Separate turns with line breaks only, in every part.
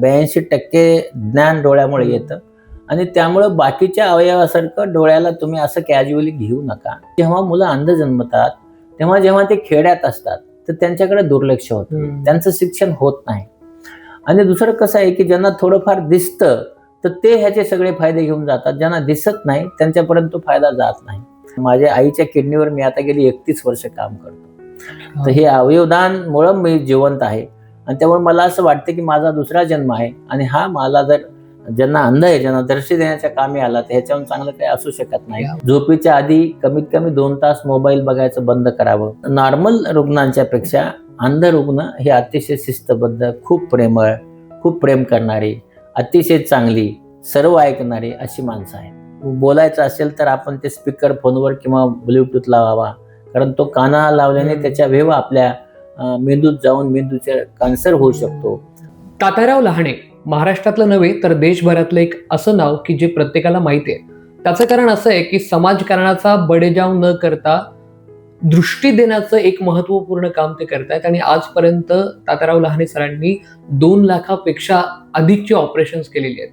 ब्याऐंशी टक्के ज्ञान डोळ्यामुळे येतं. आणि त्यामुळं बाकीच्या अवयवासारखं डोळ्याला तुम्ही असं कॅज्युअली घेऊ नका. जेव्हा मुलं अंध जन्मतात तेव्हा जेव्हा ते खेड्यात असतात तर त्यांच्याकडे दुर्लक्ष होतं. त्यांचं शिक्षण होत नाही. आणि दुसरं कसं आहे की ज्यांना थोडंफार दिसतं तर ते ह्याचे सगळे फायदे घेऊन जातात. ज्यांना दिसत नाही त्यांच्यापर्यंत तो फायदा जात नाही. माझ्या आईच्या किडनीवर मी आता गेली एकतीस वर्ष काम करतो. तर हे अवयवदानमुळं मी जिवंत आहे. आणि त्यामुळे मला असं वाटतं की माझा दुसरा जन्म आहे आणि हा मला जर ज्यांना अंध आहे ज्यांना दर्शी देण्याच्या कामी आला तर ह्याच्याहून चांगलं काही असू शकत नाही. झोपेच्या आधी कमीत कमी दोन तास मोबाईल बघायचं बंद करावं. नॉर्मल रुग्णांच्या पेक्षा अंध रुग्ण हे अतिशय शिस्तबद्ध खूप प्रेमळ खूप प्रेम करणारी अतिशय चांगली सर्व ऐकणारी अशी माणसं आहेत. बोलायचं असेल तर आपण ते स्पीकर फोनवर किंवा ब्लूटूथ लावावा. कारण तो काना लावल्याने
हम्म.
त्याच्या वेव आपल्या मेंदूत जाऊन मेंदूचा कॅन्सर होऊ शकतो.
तात्याराव लहाने महाराष्ट्रातलं नव्हे तर देशभरातलं एक असं नाव की जे प्रत्येकाला माहिती आहे. त्याचं कारण असं आहे की समाजकारणाचा बडेजाव न करता दृष्टी देण्याचं एक महत्त्वपूर्ण काम ते करतायत आणि आजपर्यंत तात्याराव लहाने सरांनी दोन लाखापेक्षा अधिकची ऑपरेशन्स केलेली आहेत.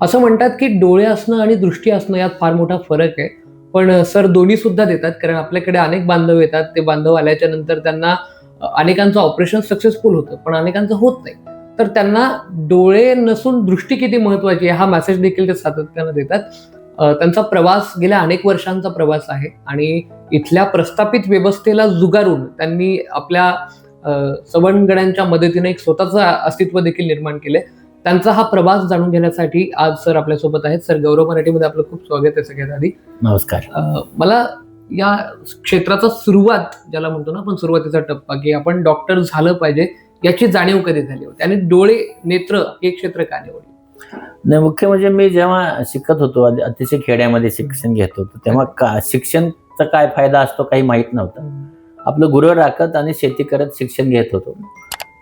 असं म्हणतात की डोळे असणं आणि दृष्टी असणं यात फार मोठा फरक आहे. पण सर दोन्ही सुद्धा देतात कारण आपल्याकडे अनेक बांधव येतात. ते बांधव आल्याच्यानंतर त्यांना अनेकांचं ऑपरेशन सक्सेसफुल होतं पण अनेकांचं होत नाही. तर त्यांना डोळे नसून दृष्टी किती महत्वाची आहे हा मेसेज देखील ते सातत्यानं देतात. त्यांचा प्रवास गेल्या अनेक वर्षांचा प्रवास आहे आणि इथल्या प्रस्थापित व्यवस्थेला जुगारून त्यांनी आपल्या अ, सवंगड्यांच्या मदतीने एक स्वतःचं अस्तित्व देखील निर्माण केलंय. त्यांचा हा प्रवास जाणून घेण्यासाठी आज सर आपल्यासोबत आहेत. सर गौरव मराठीमध्ये आपलं खूप स्वागत आहे सगळ्यात आधी.
नमस्कार.
मला या क्षेत्राचा सुरुवात ज्याला म्हणतो ना आपण सुरुवातीचा टप्पा की आपण डॉक्टर झालं पाहिजे याची जाणीव कधी झाली होती? आणि डोळे नेत्र हे क्षेत्र का निवडले
नाही मुख्य म्हणजे मी जेव्हा शिकत होतो अति- अतिशय खेड्यामध्ये शिक्षण घेत होतो तेव्हा का शिक्षणचा काय फायदा असतो काही माहीत नव्हतं. आपलं गुरु राखत आणि शेती करत शिक्षण घेत होतो.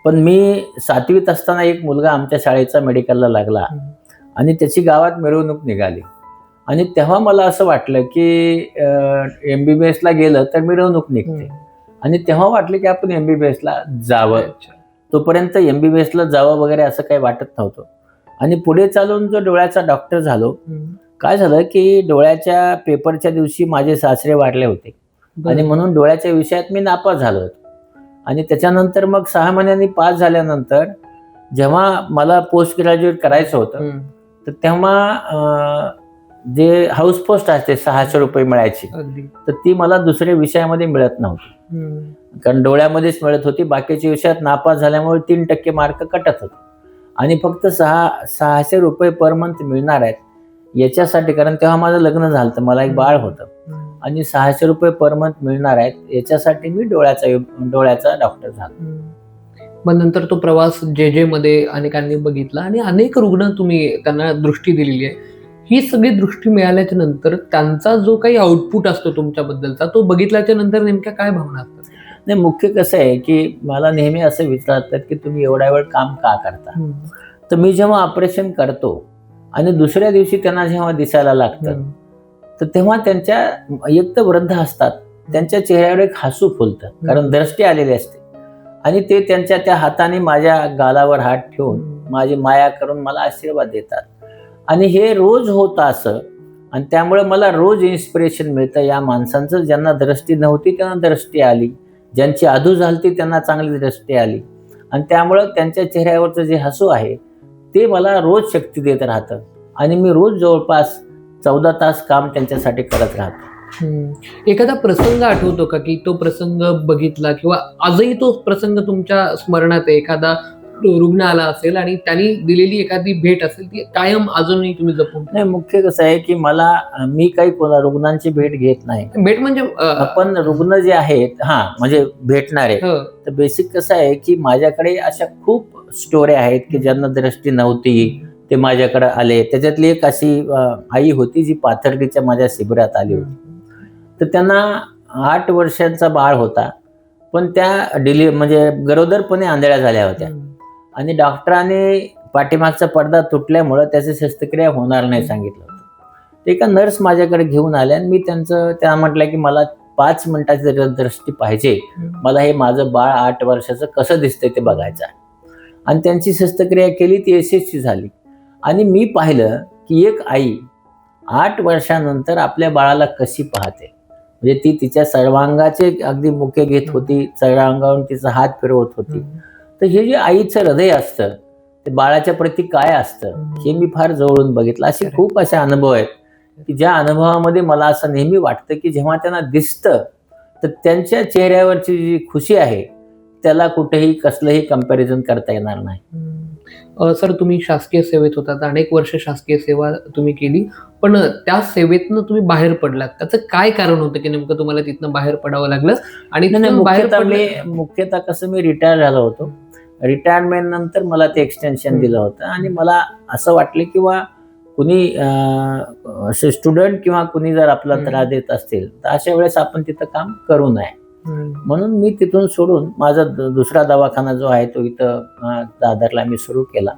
पण मी सातवीत असताना एक मुलगा आमच्या शाळेचा मेडिकलला लागला. आणि त्याची गावात मिरवणूक निघाली. आणि तेव्हा मला असं वाटलं की एम बी बी एसला गेलं तर मिरवणूक निघते. आणि तेव्हा वाटलं की आपण एम बी बी एसला जावं. तोपर्यंत एम बी बी एसला जावं वगैरे असं काही वाटत नव्हतं. आणि पुढे चालून जो डोळ्याचा डॉक्टर झालो. काय झालं की डोळ्याच्या पेपरच्या दिवशी माझे सासरे वाढले होते. आणि म्हणून डोळ्याच्या विषयात मी नापास झालो होतो. आणि त्याच्यानंतर मग सहा महिन्यांनी पास झाल्यानंतर जेव्हा मला पोस्ट ग्रॅज्युएट करायचं होतं. तर तेव्हा जे हाऊस पोस्ट असते सहाशे रुपये मिळायची.
अगदी.
तर ती मला दुसऱ्या विषयामध्ये मिळत नव्हती.
हम्म.
कारण डोळ्यामध्येच मिळत होती. बाकीच्या विषयात नापास झाल्यामुळे तीन टक्के मार्क कटत होते. आणि फक्त सहा सहाशे रुपये पर मंथ मिळणार आहेत याच्यासाठी कारण तेव्हा माझं लग्न झालं तर मला एक बाळ होतं.
हम्म.
आणि सहाशे रुपये पर मंथ मिळणार आहेत याच्यासाठी मी डोळ्याचा डोळ्याचा डॉक्टर झालो.
हम्म. मग नंतर तो प्रवास जे जे मध्ये अनेकांनी बघितला आणि अनेक रुग्ण तुम्ही त्यांना दृष्टी दिलेली आहे. ही सगळी दृष्टी मिळाल्याच्या नंतर त्यांचा जो काही आउटपुट असतो तुमच्याबद्दलचा तो बघितल्याच्या नंतर नेमक्या काय भावना असतात?
नाही मुख्य कसं आहे की मला नेहमी असं विचारतात की तुम्ही एवढा वेळ काम का करता? तर मी जेव्हा ऑपरेशन करतो आणि दुसऱ्या दिवशी त्यांना जेव्हा दिसायला लागतं. तर तेव्हा त्यांच्या एक तर वृद्ध असतात. त्यांच्या चेहऱ्यावर एक हसू फुलतं कारण दृष्टी आलेली असते. आणि ते त्यांच्या त्या हाताने माझ्या गालावर हात ठेवून माझी माया करून मला आशीर्वाद देतात. आणि हे रोज होतं असं आणि त्यामुळे मला रोज इन्स्पिरेशन मिळतं. या माणसांचं ज्यांना दृष्टी नव्हती त्यांना दृष्टी आली. ज्यांची आधू झालती त्यांना चांगली दृष्टी आली. आणि त्यामुळं त्यांच्या चेहऱ्यावरचं जे हसू आहे ते मला रोज शक्ती देत राहतं. आणि मी रोज जवळपास चौदा तास काम त्यांच्यासाठी करत राहतो.
एखादा प्रसंग आठवतो का की तो प्रसंग बघितला किंवा आजही तो प्रसंग तुमच्या स्मरणात आहे? एखादा रुग्ण आला असेल आणि त्यांनी दिलेली एखादी भेट असेल ती कायम अजूनही तुम्ही जपून
नाही मुख्य कसं आहे की मला मी काही कोणा रुग्णांची भेट घेत नाही.
भेट म्हणजे
पण रुग्ण जे आहेत हा म्हणजे भेटणारे
हं,
तर बेसिक कसं आहे की माझ्याकडे अशा खूप स्टोऱ्या आहेत की ज्यांना दृष्टी नव्हती ते माझ्याकडे आले. त्याच्यातली एक अशी आई होती जी पाथर्डीच्या माझ्या शिबिरात आली होती. तर त्यांना आठ वर्षांचा बाळ होता. पण त्या डिलि म्हणजे गरोदरपणे आंधळ्या झाल्या होत्या. आणि डॉक्टरांनी पाठीमागचा पडदा तुटल्यामुळं त्याची शस्त्रक्रिया होणार नाही सांगितलं होतं. ते एका नर्स माझ्याकडे घेऊन आल्या आणि मी त्यांचं त्या म्हटलं की मला पाच मिनिटाची दृष्टी पाहिजे मला हे माझं बाळ आठ वर्षाचं कसं दिसतंय ते बघायचं आहे. आणि त्यांची शस्त्रक्रिया केली ती यशस्वी झाली. आणि मी पाहिलं की एक आई आठ वर्षानंतर आपल्या बाळाला कशी पाहते? म्हणजे ती तिच्या सर्वांगाचे अगदी मुके घेत होती सर्वांगावरून तिचा हात फिरवत होती. तर हे जे आईचं हृदय असतं ते बाळाच्या प्रती काय असतं हे मी फार जवळून बघितलं. असे खूप असे अनुभव आहेत की ज्या अनुभवामध्ये मला असं नेहमी वाटतं की जेव्हा त्यांना दिसतं तर त्यांच्या चेहऱ्यावरची जी खुशी आहे त्याला कुठेही कसलंही कंपॅरिझन करता येणार नाही.
सर तुम्ही शासकीय सेवेत होतात अनेक वर्ष शासकीय सेवा तुम्ही केली पण त्या सेवेतनं तुम्ही बाहेर पडलात. त्याचं काय कारण होतं की नेमकं तुम्हाला तिथनं बाहेर पडावं लागलं? आणि
मुख्यतः कसं मी रिटायर झालो होतो. रिटायरमेंट नंतर मला ते एक्सटेन्शन. दिलं होतं. आणि मला असं वाटलं किंवा कुणी असे स्टुडंट किंवा कुणी जर आपला. त्रास देत असतील तर अशा वेळेस आपण तिथं काम करू नये. म्हणून मी तिथून सोडून माझा दुसरा दवाखाना जो आहे तो इथं दादरला मी सुरू केला.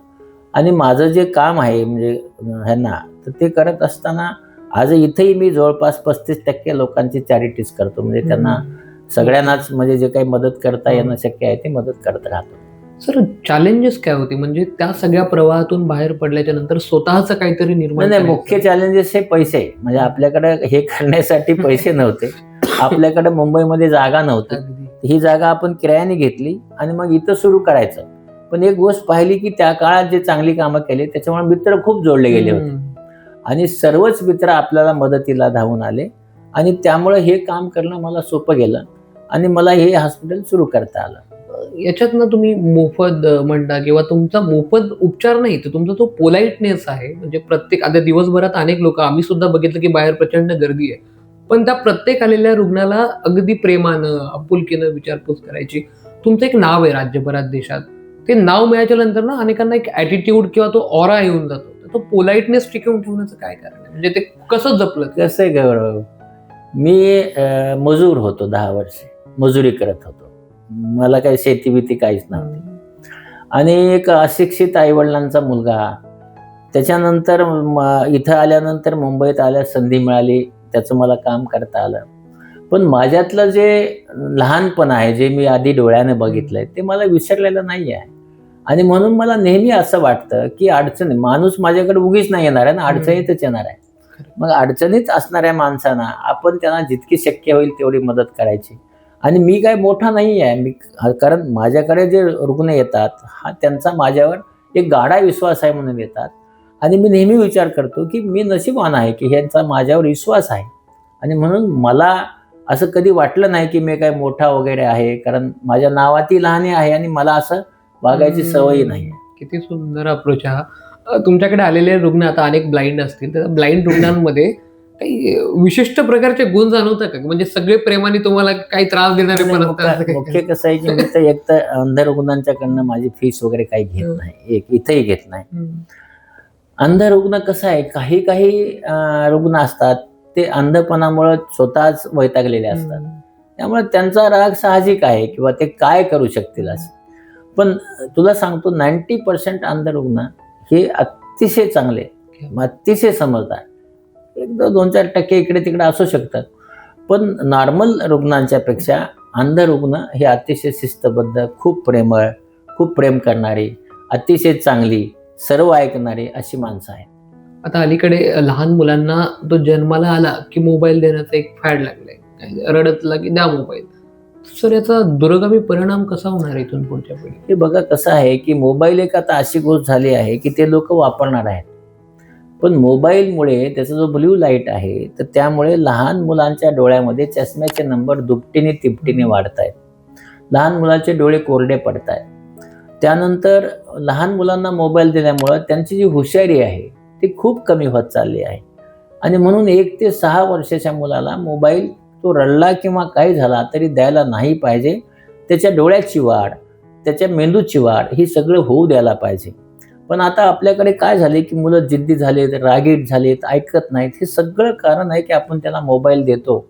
आणि माझं जे काम आहे म्हणजे ह्यांना तर ते करत असताना आज इथेही मी जवळपास पस्तीस टक्के लोकांची चॅरिटीज करतो. म्हणजे त्यांना सगळ्यांनाच म्हणजे जे काही मदत करता येणं शक्य आहे ते मदत करत राहतो.
सर चॅलेंजेस काय होते? म्हणजे त्या सगळ्या प्रवाहातून बाहेर पडल्याच्या नंतर स्वतःच काहीतरी निर्माण
नाही. मुख्य चॅलेंजेस हे पैसे. म्हणजे आपल्याकडे हे करण्यासाठी पैसे नव्हते. आपल्याकडे मुंबईमध्ये जागा नव्हती. ही जागा आपण किरायाने घेतली आणि मग इथं सुरू करायचं. पण एक गोष्ट पाहिली की त्या काळात जे चांगली कामं केली त्याच्यामुळे मित्र खूप जोडले गेले होते. आणि सर्वच मित्र आपल्याला मदतीला धावून आले. आणि त्यामुळे हे काम करणं मला सोपं गेलं. आणि मला हे हॉस्पिटल सुरू करता आलं.
याच्यातनं तुम्ही मोफत म्हणता किंवा तुमचा मोफत उपचार नाही तर तुमचा तो पोलाईटनेस आहे. म्हणजे प्रत्येक आता दिवसभरात अनेक लोक आम्ही सुद्धा बघितलं की बाहेर प्रचंड गर्दी आहे. पण त्या प्रत्येक आलेल्या रुग्णाला अगदी प्रेमानं आपुलकीनं विचारपूस करायची. तुमचं एक नाव आहे राज्यभरात देशात. ते नाव मिळायच्या नंतर ना अनेकांना एक ॲटिट्यूड किंवा तो ऑरा येऊन जातो. तर तो पोलाइटनेस टिकवून ठेवण्याचं काय कारण आहे? म्हणजे ते कसं जपलं?
कसं आहे गौरव? मी मजूर होतो दहा वर्षे. मजुरी करत होतो. मला काही शेती बिती काहीच नव्हती. आणि एक अशिक्षित आईवडिलांचा मुलगा त्याच्यानंतर इथं आल्यानंतर मुंबईत आल्यास संधी मिळाली त्याचं मला काम करता आलं. पण माझ्यातलं जे लहानपण आहे जे मी आधी डोळ्याने बघितलंय ते मला विसरलेलं नाही आहे आणि म्हणून मला नेहमी असं वाटतं की अडचण माणूस माझ्याकडे उगीच नाही येणार आहे ना अडचणीतच येणार आहे. मग अडचणीत असणाऱ्या माणसांना आपण त्यांना जितकी शक्य होईल तेवढी मदत करायची. आणि मी काय मोठा नाही आहे मी कारण माझ्याकडे जे रुग्ण येतात हा त्यांचा माझ्यावर एक गाढा विश्वास आहे म्हणून येतात. आणि मी नेहमी विचार करतो की मी नशीबवान आहे की ह्यांचा माझ्यावर विश्वास आहे. आणि म्हणून मला असं कधी वाटलं नाही की मी काय मोठा वगैरे आहे कारण माझ्या नावाती लहानी आहे आणि मला असं वागायची सवयी नाही
किती सुंदर अप्रोच हा. अ, तुमच्याकडे आलेले रुग्ण आता अनेक ब्लाइंड असतील. तर ब्लाइंड रुग्णांमध्ये काही विशिष्ट प्रकारचे गुण जाणवतात का? म्हणजे सगळे प्रेमाने तुम्हाला काही त्रास देणारे पण असतात
मुख्य कसं आहे की मी तर एक तर अंध रुग्णांच्याकडनं माझी फीस वगैरे काही घेत. नाही. एक इथेही घेत नाही. अंध रुग्ण कसं आहे? काही काही रुग्ण असतात. ते अंधपणामुळे स्वतःच वैतागलेले असतात. त्यामुळे त्यांचा राग साहजिक आहे किंवा ते काय करू शकतील असे. पण तुला सांगतो नाईन्टी पर्सेंट अंध रुग्ण हे अतिशय चांगले अतिशय समजदार एक दो- दोन चार टक्के इकडे तिकडे असू शकतात. पण नॉर्मल रुग्णांच्या पेक्षा अंध रुग्ण हे अतिशय शिस्तबद्ध खूप प्रेमळ खूप प्रेम करणारी अतिशय चांगली सर्व ऐकणारी अशी माणसं आहेत.
आता अलीकडे लहान मुलांना तो जन्माला आला की मोबाईल देण्याचं एक फॅड लागलंय. रडतला की द्या मोबाईल सर याचा दुर्गामी परिणाम कसा होणार आहे इथून पुढच्या पिढी
हे बघा कसं आहे की मोबाईल एक आता अशी गोष्ट झाली आहे की ते लोक वापरणार आहेत. पण मोबाईलमुळे त्याचा जो ब्ल्यू लाइट आहे तर त्यामुळे लहान मुलांच्या डोळ्यामध्ये चष्म्याचे नंबर दुपटीने तिपटीने वाढत आहेत लहान मुलांचे डोळे कोरडे पडत आहेत त्यानंतर लहान मुलांना मोबाईल दिल्यामुळं त्यांची जी हुशारी आहे ती खूप कमी होत चालली आहे. आणि म्हणून एक ते सहा वर्षाच्या मुलाला मोबाईल तो रडला किंवा काही झाला तरी द्यायला नाही पाहिजे. त्याच्या डोळ्याची वाढ त्याच्या मेंदूची वाढ ही सगळं होऊ द्यायला पाहिजे. पण आता आपल्याकडे काय झाले की मुलं जिद्दी झालेत रागीट झालेत ऐकत नाहीत. हे सगळं कारण आहे की आपण त्यांना मोबाईल देतो.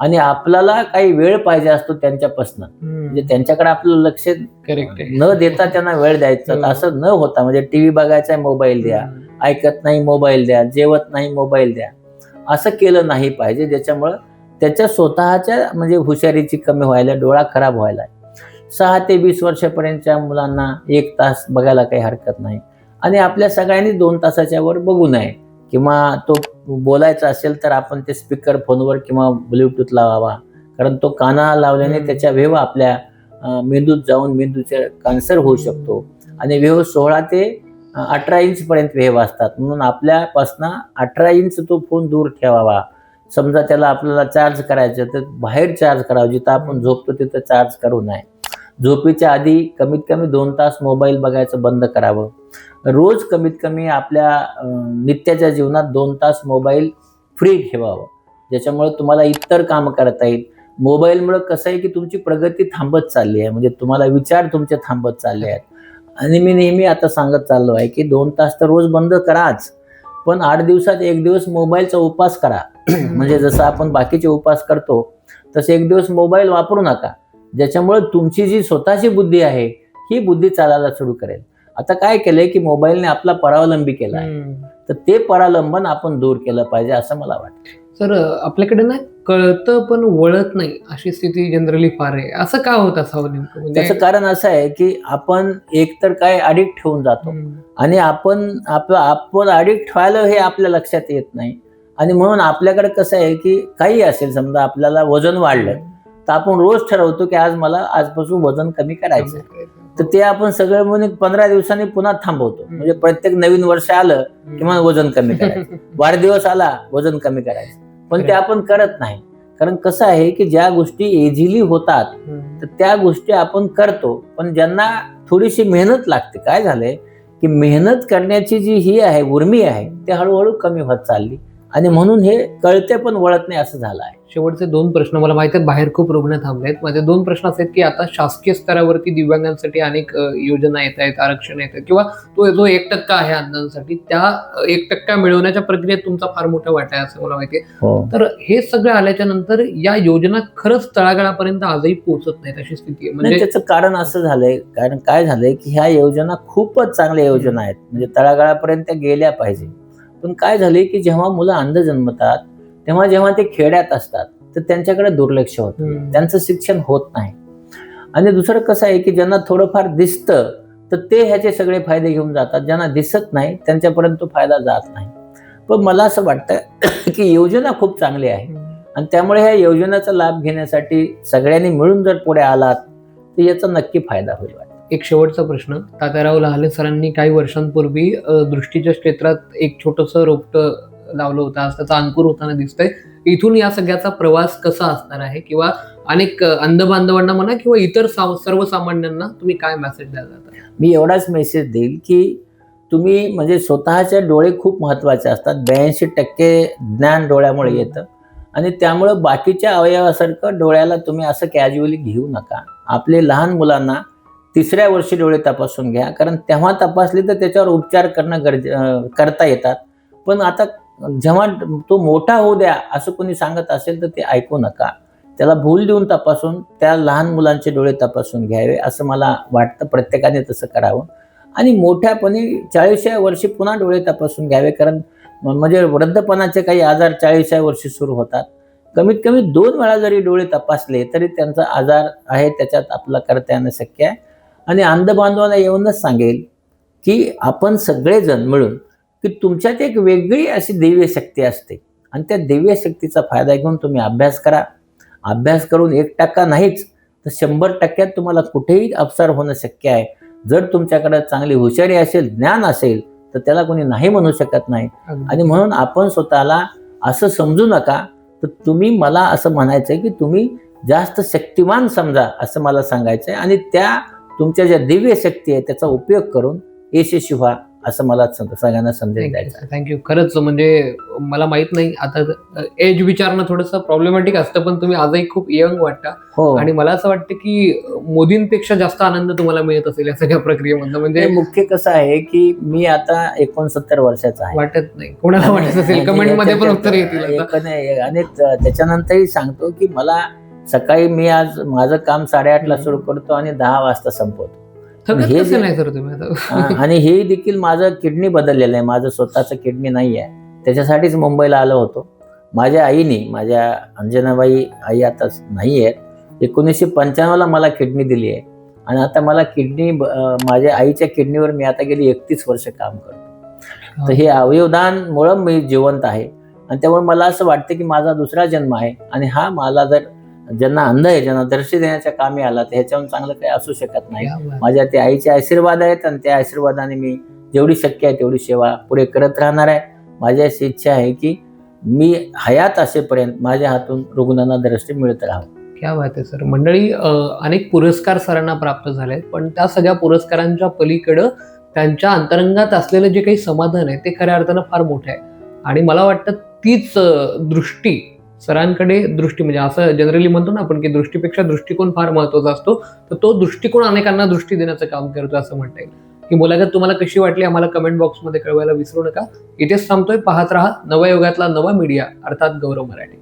आणि आपल्याला काही वेळ पाहिजे असतो त्यांच्यापासून. म्हणजे त्यांच्याकडे आपलं लक्ष
करेक्ट
न देता त्यांना वेळ द्यायचा. असं न होता म्हणजे टीव्ही बघायचा मोबाईल द्या. ऐकत नाही मोबाईल द्या. जेवत नाही मोबाईल द्या. असं केलं नाही पाहिजे ज्याच्यामुळं त्याच्या स्वतःच्या म्हणजे हुशारीची कमी व्हायला डोळा खराब व्हायला. सहा ते वीस वर्षापर्यंतच्या मुलांना एक तास बघायला काही हरकत नाही. आणि आपल्या सगळ्यांनी दोन तासाच्या वर बघू नये. किंवा तो बोलायचा असेल तर आपण ते स्पीकर फोनवर किंवा ब्लूटूथ लावावा. कारण तो काना लावल्याने. त्याच्या वेव आपल्या मेंदूत जाऊन मेंदूचे कॅन्सर होऊ शकतो. आणि वेव सोळा ते अठरा इंच पर्यंत वेव असतात. म्हणून आपल्यापासनं अठरा इंच तो फोन दूर ठेवावा. समजा त्याला आपल्याला चार्ज करायचं तर बाहेर चार्ज करावं. जिथं आपण झोपतो तिथं चार्ज करू नये. झोपेच्या आधी कमीत कमी दोन तास मोबाईल बघायचं बंद करावं. रोज कमीत कमी आपल्या नित्याच्या जीवनात दोन तास मोबाईल फ्री ठेवावं. ज्याच्यामुळे तुम्हाला इतर कामं करता येईल. मोबाईलमुळे कसं आहे की तुमची प्रगती थांबत चालली आहे. म्हणजे तुम्हाला विचार तुमचे थांबत चालले आहेत. आणि मी नेहमी आता सांगत चाललो आहे की दोन तास तर रोज बंद कराच. पण आठ दिवसात एक दिवस मोबाईलचा उपास करा. म्हणजे जसं आपण बाकीचे उपास करतो तसे एक दिवस मोबाईल वापरू नका. ज्याच्यामुळे तुमची जी स्वतःची बुद्धी आहे ही बुद्धी चालायला सुरू करेल. आता काय केलंय की मोबाईलने आपला परावलंबी केला आहे. तर ते परालंबन आपण दूर केलं पाहिजे असं मला वाटतं.
सर आपल्याकडे ना कळतं पण वळत नाही अशी स्थिती जनरली फार आहे. असं का होत असावं नेमकं? म्हणजे
त्याचं कारण असं आहे की आपण एकतर काय अडिक्ट ठेवून जातो. आणि आपण आपलं आपण अडिक्ट व्हायला हे आपल्या लक्षात येत नाही. आणि म्हणून आपल्याकडे कसं आहे की काही असेल समजा आपल्याला वजन वाढलं तर आपण रोज ठरवतो की आज मला आजपासून वजन कमी करायचं तर ते आपण सगळं म्हणून एक पंधरा दिवसांनी पुन्हा थांबवतो. म्हणजे प्रत्येक नवीन वर्ष आलं किंवा वजन कमी करायचं. वाढदिवस आला वजन कमी करायचं. पण ते आपण करत नाही. कारण कसं आहे की ज्या गोष्टी इझिली होतात तर त्या गोष्टी आपण करतो. पण ज्यांना थोडीशी मेहनत लागते काय झालंय की मेहनत करण्याची जी ही आहे उर्मी आहे ते हळूहळू कमी होत चालली. आणि म्हणून हे कळते पण वळत नाही असं झालं आहे.
शेवटचे दोन प्रश्न मला माहिती आहेत बाहेर खूप रुग्ण थांबले आहेत माझे दोन प्रश्न असे आहेत की आता शासकीय स्तरावरती दिव्यांगांसाठी अनेक योजना येत आहेत आरक्षण येत आहेत किंवा तो जो एक टक्का आहे अंधांसाठी त्या एक टक्का मिळवण्याच्या प्रक्रियेत तुमचा फार मोठा वाटा आहे असं मला माहिती आहे.
हो.
तर हे सगळं आल्याच्यानंतर या योजना खरंच तळागाळापर्यंत आजही पोहोचत नाहीत अशी स्थिती आहे. म्हणजे
त्याचं कारण असं झालंय कारण काय झालंय की ह्या योजना खूपच चांगल्या योजना आहेत. म्हणजे तळागाळापर्यंत गेल्या पाहिजे. पण काय झालंय की जेव्हा मुलं अंध जन्मतात तेव्हा जेव्हा ते खेड्यात असतात तर त्यांच्याकडे दुर्लक्ष होतं. त्यांचं शिक्षण होत नाही. आणि दुसरं कसं आहे की ज्यांना थोडंफार दिसतं तर ते ह्याचे सगळे फायदे घेऊन जातात. ज्यांना दिसत नाही त्यांच्यापर्यंत तो फायदा जात नाही. पण मला असं वाटतं की योजना खूप चांगली आहे. आणि त्यामुळे ह्या योजनेचा लाभ घेण्यासाठी सगळ्यांनी मिळून जर पुढे आलात तर याचा नक्की फायदा होईल वाटतं.
एक शेवटचा प्रश्न. तात्याराव लहाले सरांनी काही वर्षांपूर्वी दृष्टीच्या क्षेत्रात एक छोटस रोपट लावलं होतं. आज त्याचा अंकुर होताना दिसतंय. इथून या सगळ्याचा प्रवास कसा असणार आहे? किंवा अनेक अंध बांधवांना म्हणा किंवा इतर सर्वसामान्यांना तुम्ही काय मेसेज द्याल आता?
मी एवढाच मेसेज देईल की तुम्ही म्हणजे स्वतःचे डोळे खूप महत्त्वाचे असतात. ब्याऐंशी टक्के ज्ञान डोळ्यामुळे येतं. आणि त्यामुळं बाकीच्या अवयवासारखं डोळ्याला तुम्ही असं कॅज्युअली घेऊ नका. आपले लहान मुलांना तिसऱ्या वर्षी डोळे तपासून घ्या. कारण तेव्हा तपासले तर त्याच्यावर उपचार करणं गरजे करता येतात. पण आता जेव्हा तो मोठा होऊ द्या असं कोणी सांगत असेल तर ते ऐकू नका. त्याला भूल देऊन तपासून त्या लहान मुलांचे डोळे तपासून घ्यावे असं मला वाटतं. प्रत्येकाने तसं करावं. आणि मोठ्यापणी चाळीसव्या वर्षी पुन्हा डोळे तपासून घ्यावे. कारण म्हणजे वृद्धपणाचे काही आजार चाळीसव्या वर्षी सुरू होतात. कमीत कमी दोन वेळा जरी डोळे तपासले तरी त्यांचा आजार आहे त्याच्यात आपला करता येणं शक्य आहे. आणि अंध बांधवांना येऊनच सांगेल की आपण सगळेजण मिळून की तुमच्यात एक वेगळी अशी दिव्य शक्ती असते. आणि त्या दिव्य शक्तीचा फायदा घेऊन तुम्ही अभ्यास करा. अभ्यास करून एक टक्का नाहीच तर शंभर टक्क्यात तुम्हाला कुठेही अवसर होणं शक्य आहे. जर तुमच्याकडे चांगली हुशारी असेल ज्ञान असेल तर त्याला कोणी नाही म्हणू शकत नाही. आणि म्हणून आपण स्वतःला असं समजू नका तर तुम्ही मला असं म्हणायचं आहे की तुम्ही जास्त शक्तिमान समजा असं मला सांगायचं आहे आणि त्या तुमच्या ज्या दिव्य शक्ती आहे त्याचा उपयोग करून यशस्वी व्हा असं मला सगळ्यांना संदेश द्यायचा.
थँक्यू खरंच म्हणजे मला माहीत नाही आता एज विचारणं थोडंसं प्रॉब्लेमॅटिक असतं पण तुम्ही आजही खूप यंग वाटता.
हो.
आणि मला असं वाटतं की मोदींपेक्षा जास्त आनंद तुम्हाला मिळत असेल या सगळ्या प्रक्रियेमधनं. म्हणजे
मुख्य कसं आहे की मी आता एकोणसत्तर वर्षाचा आहे.
वाटत नाही. कोणाला वाटत असेल? कमेंटमध्ये पण उत्तर येतील
आणि त्याच्यानंतरही सांगतो की मला सकाळी मी आज माझं काम साडेआठला सुरू करतो आणि दहा वाजता संपवतो. हे हा, आणि हे देखील माझं किडनी बदललेलं आहे. माझं स्वतःचं किडनी नाही आहे. त्याच्यासाठीच मुंबईला आलो होतो. माझ्या आईने माझ्या अंजनाबाई आई आता नाही आहेत. एकोणीसशे पंच्याण्णवला मला किडनी दिली आहे. आणि आता मला किडनी माझ्या आईच्या किडनीवर मी आता गेली एकतीस वर्ष काम करतो. तर हे अवयवदानमुळं मी जिवंत आहे. आणि त्यामुळे मला असं वाटतं की माझा दुसरा जन्म आहे. आणि हा मला जर ज्यांना अंध आहे ज्यांना दर्शी देण्याच्या कामी आला तर ह्याच्याहून चांगलं काही असू शकत नाही. माझ्या ते आईचे आशीर्वाद आहेत आणि त्या आशीर्वादाने मी जेवढी शक्य आहे तेवढी सेवा पुढे करत राहणार आहे. माझी अशी इच्छा आहे की मी हयात असेपर्यंत माझ्या हातून रुग्णांना दृष्टी मिळत राहावं.
क्या बात आहे सर. मंडळी अनेक पुरस्कार सरांना प्राप्त झाले पण त्या सगळ्या पुरस्कारांच्या पलीकडं त्यांच्या अंतरंगात असलेलं जे काही समाधान आहे ते खऱ्या अर्थानं फार मोठं आहे. आणि मला वाटतं तीच दृष्टी सरांकडे दृष्टी म्हणजे असं जनरली म्हणतो ना आपण की दृष्टीपेक्षा दृष्टिकोन फार महत्त्वाचा असतो तर तो दृष्टिकोन अनेकांना दृष्टी देण्याचं काम करतो असं म्हणता येईल. ही मुलाखत तुम्हाला कशी वाटली आम्हाला कमेंट बॉक्समध्ये कळवायला विसरू नका. इथेच थांबतोय पाहत राहा नव्या युगातला नवा मीडिया अर्थात गौरव मराठी.